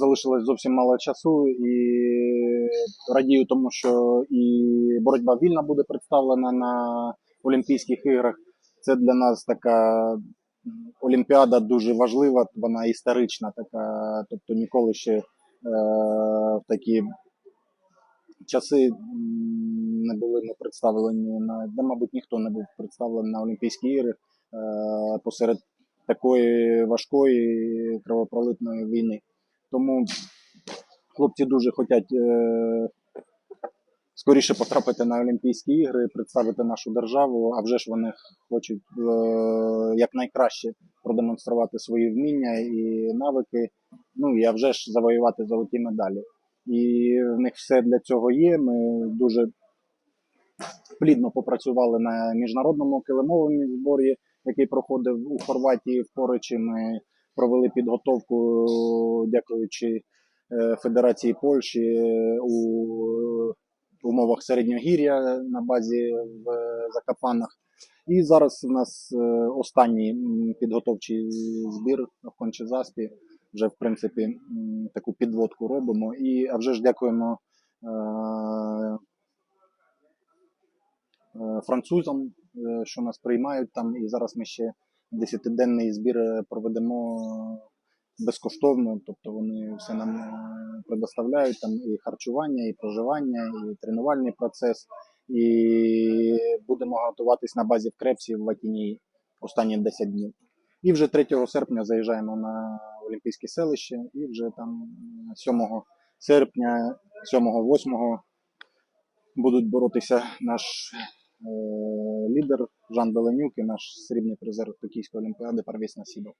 залишилось зовсім мало часу і радію тому, що і боротьба вільна буде представлена на Олімпійських іграх. Це для нас така олімпіада дуже важлива, вона історична, така, тобто ніколи ще е, в такі часи не були ми представлені на де, мабуть, ніхто не був представлений на Олімпійські ігри е, посеред такої важкої кровопролитної війни. Тому хлопці дуже хочуть е, скоріше потрапити на Олімпійські ігри, представити нашу державу, а вже ж вони хочуть е, якнайкраще продемонструвати свої вміння і навики. Ну і а вже ж завоювати золоті медалі. І в них все для цього є. Ми дуже плідно попрацювали на міжнародному килимовому зборі, який проходив у Хорватії в Поричі. Ми провели підготовку, дякуючи е, Федерації Польщі е, у умовах середньогір'я на базі в Закопанах. І зараз у нас е, останній підготовчий збір в Кончезаспі. Вже в принципі таку підводку робимо. І а вже ж дякуємо е, французам, що нас приймають там. І зараз ми ще десятиденний збір е, проведемо безкоштовно. Тобто вони все нам е, предоставляють там і харчування, і проживання, і тренувальний процес. І будемо готуватись на базі в Крепсі в Ватіні останні 10 днів. І вже 3 серпня заїжджаємо на Олімпійське селище, і вже там 7 серпня, 7-8 будуть боротися наш е, лідер Жан Беленюк і наш срібний призер Токійської олімпіади Парвіс Насібов.